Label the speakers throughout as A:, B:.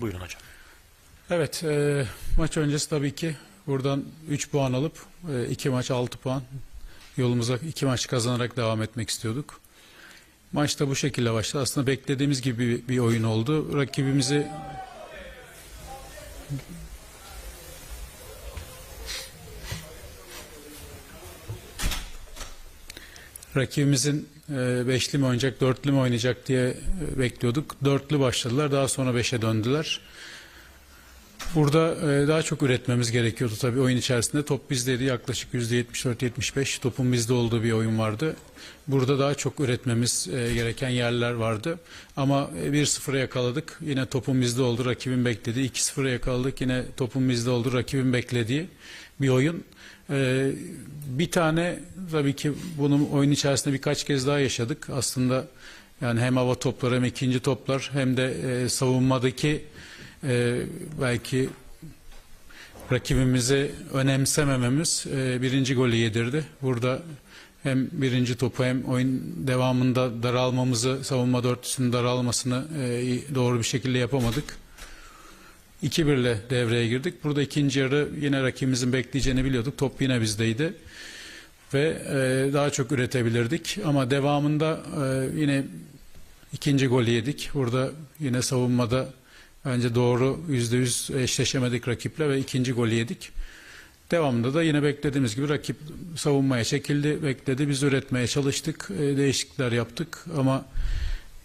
A: Buyurun hocam.
B: Evet, e, maç öncesi tabii ki buradan 3 puan alıp 2 maç 6 puan yolumuza 2 maç kazanarak devam etmek istiyorduk. Maç da bu şekilde başladı. Aslında beklediğimiz gibi bir oyun oldu. Rakibimizi rakibimizin e, beşli mi oynayacak, dörtlü mü oynayacak diye e, bekliyorduk. Dörtlü başladılar. Daha sonra beşe döndüler. Burada e, daha çok üretmemiz gerekiyordu tabii oyun içerisinde. Top bizdeydi yaklaşık %74-75 topun bizde olduğu bir oyun vardı. Burada daha çok üretmemiz e, gereken yerler vardı. Ama e, 1-0'a yakaladık. Yine topun bizde oldu, rakibin beklediği. 2-0'a yakaladık. Yine topun bizde oldu, rakibin beklediği bir oyun. E, bir tane tabii ki bunun oyun içerisinde birkaç kez daha yaşadık. Aslında yani hem hava topları hem ikinci toplar hem de e, savunmadaki e, belki rakibimizi önemsemememiz e, birinci golü yedirdi. Burada hem birinci topu hem oyun devamında daralmamızı, savunma dörtlüsünün daralmasını e, doğru bir şekilde yapamadık. 2-1 ile devreye girdik. Burada ikinci yarı yine rakibimizin bekleyeceğini biliyorduk. Top yine bizdeydi. Ve e, daha çok üretebilirdik. Ama devamında e, yine ikinci golü yedik. Burada yine savunmada bence doğru yüzde yüz eşleşemedik rakiple ve ikinci golü yedik. Devamında da yine beklediğimiz gibi rakip savunmaya çekildi, bekledi. Biz üretmeye çalıştık, e, değişiklikler yaptık ama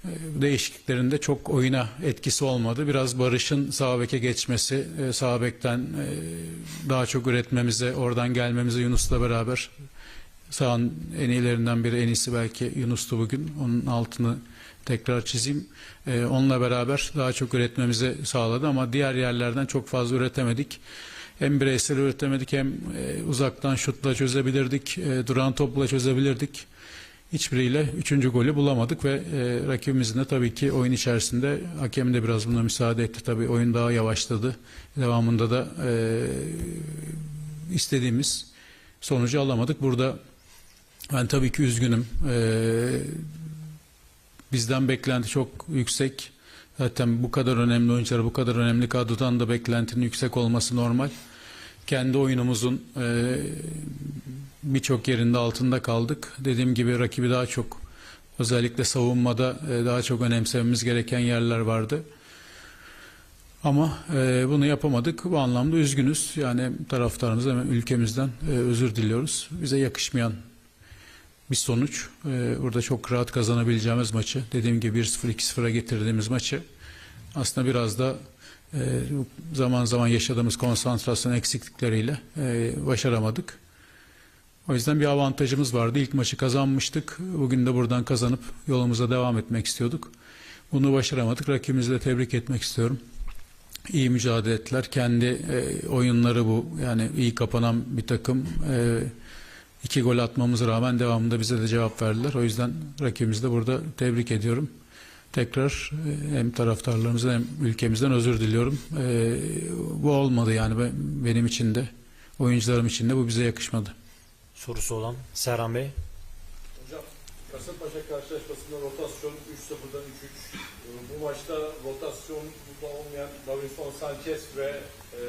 B: e, bu değişikliklerin de çok oyuna etkisi olmadı. Biraz Barış'ın sağ geçmesi, e, sağ e, daha çok üretmemize, oradan gelmemize Yunus'la beraber sağın en iyilerinden biri, en iyisi belki Yunus'tu bugün. Onun altını tekrar çizeyim. E, onunla beraber daha çok üretmemizi sağladı ama diğer yerlerden çok fazla üretemedik. Hem bireysel üretemedik hem uzaktan şutla çözebilirdik, duran topla çözebilirdik. Hiçbiriyle üçüncü golü bulamadık ve e, rakibimizin de tabii ki oyun içerisinde hakem de biraz buna müsaade etti. Tabii oyun daha yavaşladı. Devamında da e, istediğimiz sonucu alamadık. Burada ben tabii ki üzgünüm. E, bizden beklenti çok yüksek. Zaten bu kadar önemli oyuncular, bu kadar önemli kadrodan da beklentinin yüksek olması normal. Kendi oyunumuzun e, birçok yerinde altında kaldık. Dediğim gibi rakibi daha çok özellikle savunmada e, daha çok önemsememiz gereken yerler vardı. Ama e, bunu yapamadık. Bu anlamda üzgünüz. Yani hem taraftarımızdan ülkemizden e, özür diliyoruz. Bize yakışmayan bir sonuç. E, burada çok rahat kazanabileceğimiz maçı, dediğim gibi 1-0 2-0'a getirdiğimiz maçı aslında biraz da zaman zaman yaşadığımız konsantrasyon eksiklikleriyle başaramadık. O yüzden bir avantajımız vardı. İlk maçı kazanmıştık. Bugün de buradan kazanıp yolumuza devam etmek istiyorduk. Bunu başaramadık. Rakibimizi de tebrik etmek istiyorum. İyi mücadele ettiler. Kendi e, oyunları bu. Yani iyi kapanan bir takım. E, iki gol atmamıza rağmen devamında bize de cevap verdiler. O yüzden rakibimizi de burada tebrik ediyorum. Tekrar e, hem taraftarlarımızdan hem ülkemizden özür diliyorum. E, bu olmadı yani ben- benim için de oyuncularım için de bu bize yakışmadı.
A: Sorusu olan Serhan Bey.
C: Hocam Kasımpaşa karşılaşmasında rotasyon 3-0'dan 3-3. Ee, Bu maçta rotasyon burada olmayan Davinson Sanchez ve e,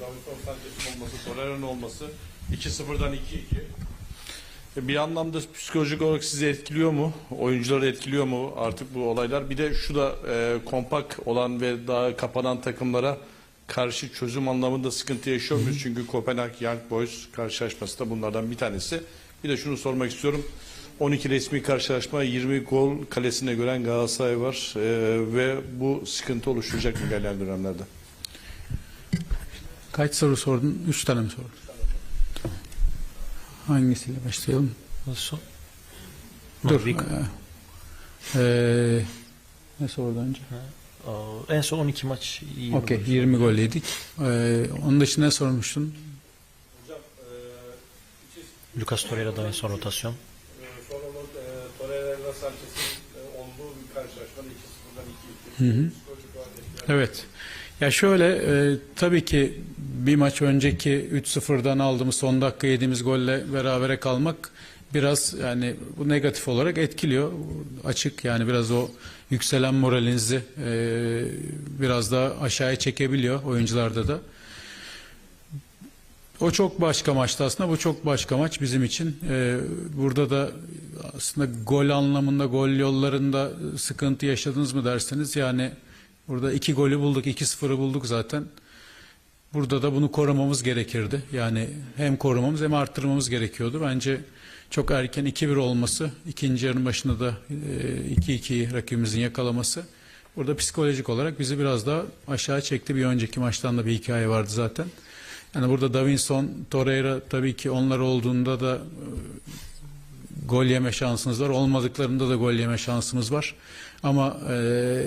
C: Davinson Sanchez'in olması, Torreira'nın olması 2-0'dan 2-2. E, Bir anlamda psikolojik olarak sizi etkiliyor mu? Oyuncuları etkiliyor mu artık bu olaylar? Bir de şu da e, kompak olan ve daha kapanan takımlara karşı çözüm anlamında sıkıntı yaşıyor muyuz? Çünkü Kopenhag Young Boys karşılaşması da bunlardan bir tanesi. Bir de şunu sormak istiyorum. 12 resmi karşılaşma 20 gol kalesine gören Galatasaray var E, ve bu sıkıntı oluşturacak mı ilerleyen dönemlerde?
B: Kaç soru sordun? Üç tane mi sordun? Hangisiyle başlayalım?
A: Son.
B: Dur.
A: Bir-
B: Ee, ee, ne sordu önce?
A: Aa, en son 12 maç.
B: Okey,
A: olmuş.
B: 20 gol yedik. Ee, onun dışında ne sormuştun?
C: Hocam iki
A: Lucas Torreira'dan en son rotasyon.
C: sonra Sanchez'in e, olduğu bir karşılaşmada 2-0'dan 2-2.
B: Hı hı.
C: Psikolojik olarak etkiler.
B: Evet. Ya şöyle e, tabii ki bir maç önceki 3-0'dan aldığımız son dakika yediğimiz golle berabere kalmak biraz yani bu negatif olarak etkiliyor. Açık yani biraz o yükselen moralinizi e, biraz daha aşağıya çekebiliyor oyuncularda da. O çok başka maçtı aslında. Bu çok başka maç bizim için. Ee, burada da aslında gol anlamında, gol yollarında sıkıntı yaşadınız mı derseniz yani burada iki golü bulduk, 2-0'ı bulduk zaten. Burada da bunu korumamız gerekirdi. Yani hem korumamız hem arttırmamız gerekiyordu. Bence çok erken 2-1 olması, ikinci yarının başında da e, 2-2'yi rakibimizin yakalaması burada psikolojik olarak bizi biraz daha aşağı çekti. Bir önceki maçtan da bir hikaye vardı zaten. Yani burada Davinson, Torreira tabii ki onlar olduğunda da e, gol yeme şansınız var. Olmadıklarında da gol yeme şansımız var. Ama e,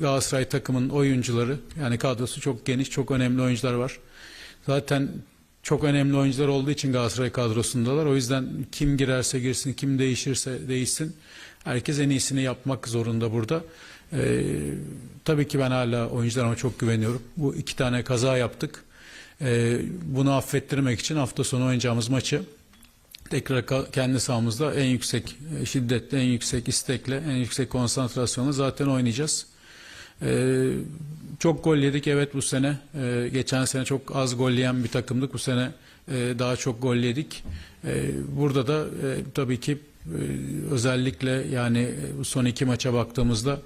B: Galatasaray takımın oyuncuları yani kadrosu çok geniş, çok önemli oyuncular var. Zaten çok önemli oyuncular olduğu için Galatasaray kadrosundalar. O yüzden kim girerse girsin, kim değişirse değişsin. Herkes en iyisini yapmak zorunda burada. E, tabii ki ben hala oyuncularıma çok güveniyorum. Bu iki tane kaza yaptık. E, bunu affettirmek için hafta sonu oynayacağımız maçı tekrar kendi sahamızda en yüksek e, şiddetle, en yüksek istekle, en yüksek konsantrasyonla zaten oynayacağız. Ee, çok gol yedik evet bu sene. Ee, geçen sene çok az gol yiyen bir takımdık. Bu sene e, daha çok gol yedik. Ee, burada da e, tabii ki e, özellikle yani e, son iki maça baktığımızda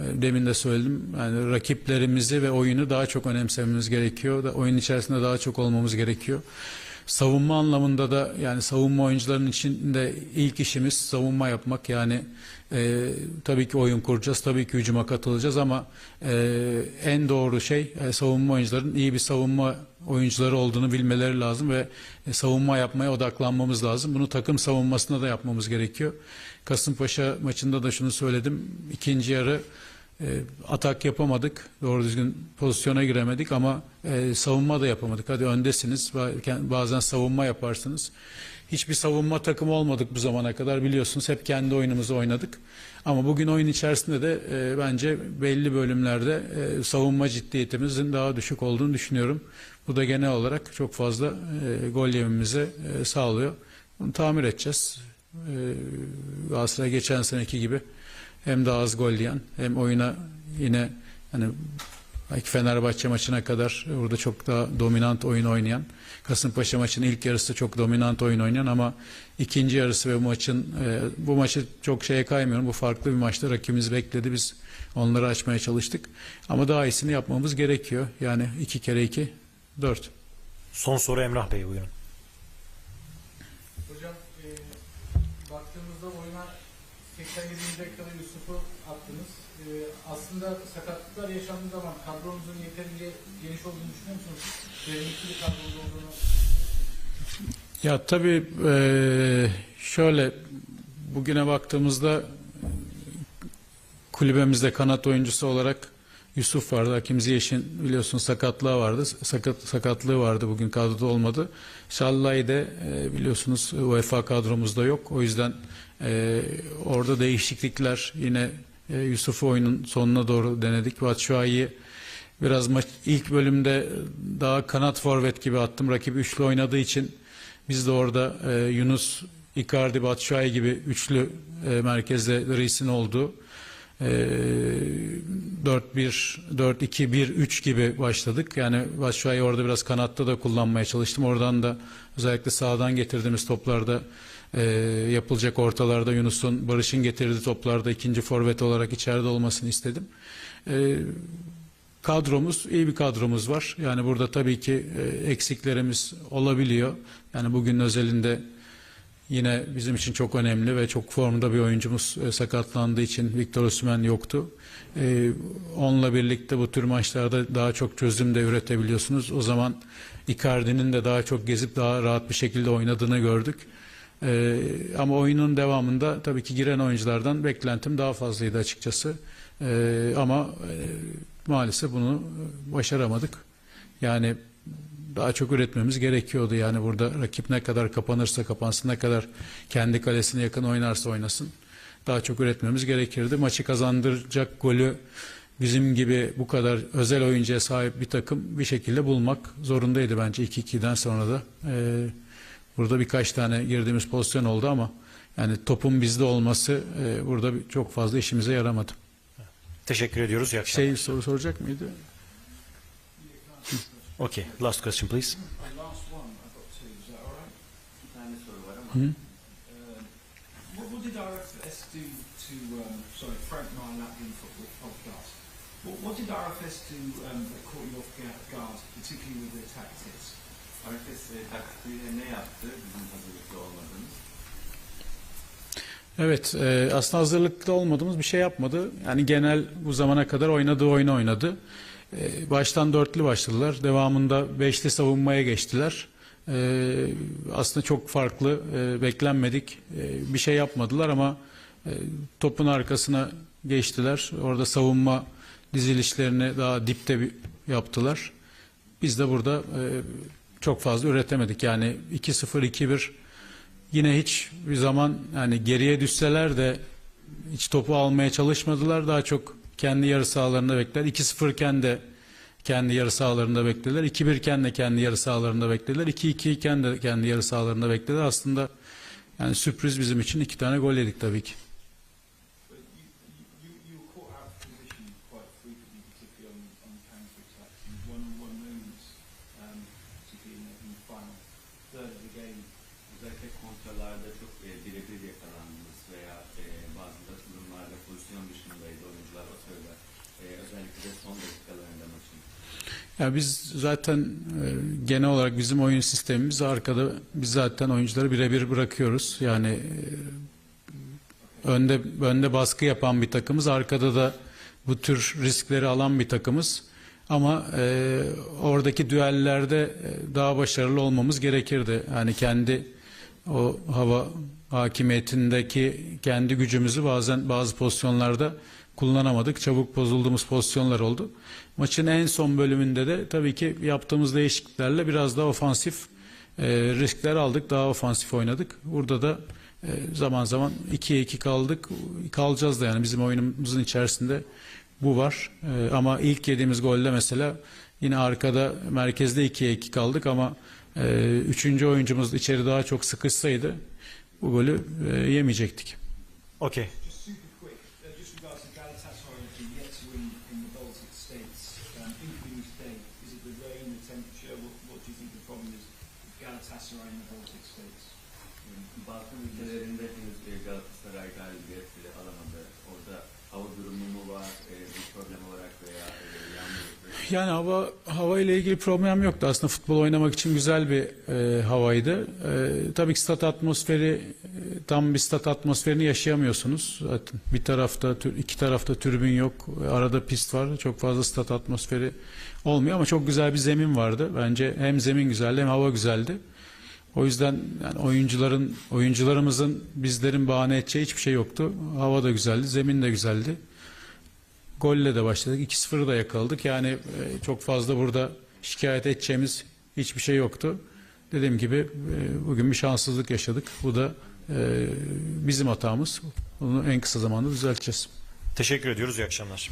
B: e, demin de söyledim. Yani rakiplerimizi ve oyunu daha çok önemsememiz gerekiyor. Da oyun içerisinde daha çok olmamız gerekiyor. Savunma anlamında da yani savunma oyuncularının içinde ilk işimiz savunma yapmak. Yani e, tabii ki oyun kuracağız, tabii ki hücuma katılacağız ama e, en doğru şey e, savunma oyuncuların iyi bir savunma oyuncuları olduğunu bilmeleri lazım ve e, savunma yapmaya odaklanmamız lazım. Bunu takım savunmasında da yapmamız gerekiyor. Kasımpaşa maçında da şunu söyledim. İkinci yarı e, atak yapamadık. Doğru düzgün pozisyona giremedik ama e, savunma da yapamadık. Hadi öndesiniz. ba- Bazen savunma yaparsınız. Hiçbir savunma takımı olmadık bu zamana kadar biliyorsunuz. Hep kendi oyunumuzu oynadık. Ama bugün oyun içerisinde de e, bence belli bölümlerde e, savunma ciddiyetimizin daha düşük olduğunu düşünüyorum. Bu da genel olarak çok fazla e, gol yememize e, sağlıyor. Bunu tamir edeceğiz. E, Galatasaray geçen seneki gibi hem daha az gol yiyen hem oyuna yine hani belki Fenerbahçe maçına kadar burada çok daha dominant oyun oynayan Kasımpaşa maçının ilk yarısı çok dominant oyun oynayan ama ikinci yarısı ve bu maçın e, bu maçı çok şeye kaymıyorum. Bu farklı bir maçta rakibimiz bekledi. Biz onları açmaya çalıştık. Ama daha iyisini yapmamız gerekiyor. Yani iki kere iki dört.
A: Son soru Emrah Bey buyurun.
D: Hocam e, baktığımızda oyuna 87. dakikada aslında sakatlıklar yaşandığı zaman kadronuzun yeterince geniş olduğunu düşünüyor musunuz? Derinlikli bir kadronuz olduğunu
B: Ya tabii eee, şöyle bugüne baktığımızda kulübemizde kanat oyuncusu olarak Yusuf vardı. Hakim Ziyech'in biliyorsun sakatlığı vardı. Sakat, sakatlığı vardı bugün kadroda olmadı. Şallay de e, biliyorsunuz UEFA kadromuzda yok. O yüzden e, orada değişiklikler yine e, Yusuf'u oyunun sonuna doğru denedik. Batshuayi'yi biraz maç ilk bölümde daha kanat forvet gibi attım. Rakip üçlü oynadığı için biz de orada e, Yunus, Icardi, Batshuayi gibi üçlü e, merkezde Reis'in olduğu 4-1, 4-2-1-3 gibi başladık. Yani Batshuayi orada biraz kanatta da kullanmaya çalıştım. Oradan da özellikle sağdan getirdiğimiz toplarda e, yapılacak ortalarda Yunus'un, Barış'ın getirdiği toplarda ikinci forvet olarak içeride olmasını istedim. E, kadromuz iyi bir kadromuz var. Yani burada tabii ki e, eksiklerimiz olabiliyor. Yani bugün özelinde yine bizim için çok önemli ve çok formda bir oyuncumuz e, sakatlandığı için Victor Osimhen yoktu. E, onunla birlikte bu tür maçlarda daha çok çözüm de üretebiliyorsunuz. O zaman Icardi'nin de daha çok gezip daha rahat bir şekilde oynadığını gördük. E, ama oyunun devamında tabii ki giren oyunculardan beklentim daha fazlaydı açıkçası. E, ama e, maalesef bunu başaramadık. Yani daha çok üretmemiz gerekiyordu. Yani burada rakip ne kadar kapanırsa kapansın, ne kadar kendi kalesine yakın oynarsa oynasın. Daha çok üretmemiz gerekirdi. Maçı kazandıracak golü bizim gibi bu kadar özel oyuncuya sahip bir takım bir şekilde bulmak zorundaydı bence 2-2'den sonra da. Ee, Burada birkaç tane girdiğimiz pozisyon oldu ama yani topun bizde olması e, burada çok fazla işimize yaramadı.
A: Teşekkür ediyoruz. İyi akşamlar.
B: Şey soru soracak mıydı?
A: Okay. Last question please.
E: My last one, I've got two, is that all right?
F: Bir tane soru var ama
B: Hı?
E: Um, what, what did RFS do to, um, sorry, Frank Meyer Latvian Football Podcast. What, what did RFS do um, that caught you off gu- guard, particularly with their tactics?
F: Arifes e, taktiğiyle ne yaptı bizim hazırlıklı olmadığımız?
B: Evet, e, aslında hazırlıklı olmadığımız bir şey yapmadı. Yani genel bu zamana kadar oynadığı oyunu oynadı. E, baştan dörtlü başladılar. Devamında beşli savunmaya geçtiler. E, aslında çok farklı, e, beklenmedik e, bir şey yapmadılar ama e, topun arkasına geçtiler. Orada savunma dizilişlerini daha dipte yaptılar. Biz de burada çok fazla üretemedik. Yani 2-0, 2-1 yine hiç bir zaman yani geriye düşseler de hiç topu almaya çalışmadılar. Daha çok kendi yarı sahalarında beklediler. 2-0 iken de kendi yarı sahalarında beklediler. 2-1 iken de kendi yarı sahalarında beklediler. 2-2 iken de kendi yarı sahalarında beklediler. Aslında yani sürpriz bizim için iki tane gol yedik tabii ki.
E: But you, you, you were caught out of position quite frequently, particularly on, on counter-attacks and one-on-one moments, um, particularly in the, in the final third of the game.
F: Özellikle kontralarda çok e, birebir yakalandınız veya e, bazı da durumlarda pozisyon dışındaydı oyuncular o sırada. E, özellikle de son dakikalarında maçın.
B: Ya biz zaten e, genel olarak bizim oyun sistemimiz arkada biz zaten oyuncuları birebir bırakıyoruz. Yani e, önde önde baskı yapan bir takımız, arkada da bu tür riskleri alan bir takımız. Ama e, oradaki düellerde e, daha başarılı olmamız gerekirdi. Yani kendi o hava hakimiyetindeki kendi gücümüzü bazen bazı pozisyonlarda kullanamadık. Çabuk bozulduğumuz pozisyonlar oldu. Maçın en son bölümünde de tabii ki yaptığımız değişikliklerle biraz daha ofansif e, riskler aldık. Daha ofansif oynadık. Burada da e, zaman zaman 2'ye 2 kaldık. Kalacağız da yani bizim oyunumuzun içerisinde bu var. E, ama ilk yediğimiz golde mesela yine arkada merkezde 2'ye 2 kaldık ama e, üçüncü oyuncumuz içeri daha çok sıkışsaydı bu golü e, yemeyecektik.
A: Okay.
E: Galatasaray
F: galibiyet e, alamadı. Orada hava durumu mu var e, bir problem olarak veya e,
B: Yani hava hava ile ilgili problem yoktu. Aslında futbol oynamak için güzel bir e, havaydı. E, tabii ki stat atmosferi e, tam bir stat atmosferini yaşayamıyorsunuz. Zaten bir tarafta iki tarafta tribün yok. Arada pist var. Çok fazla stat atmosferi olmuyor ama çok güzel bir zemin vardı. Bence hem zemin güzeldi hem hava güzeldi. O yüzden yani oyuncuların oyuncularımızın bizlerin bahane edeceği hiçbir şey yoktu. Hava da güzeldi, zemin de güzeldi. Golle de başladık. 2-0'ı da yakaladık. Yani e, çok fazla burada şikayet edeceğimiz hiçbir şey yoktu. Dediğim gibi e, bugün bir şanssızlık yaşadık. Bu da e, bizim hatamız. Bunu en kısa zamanda düzelteceğiz.
A: Teşekkür ediyoruz. İyi akşamlar.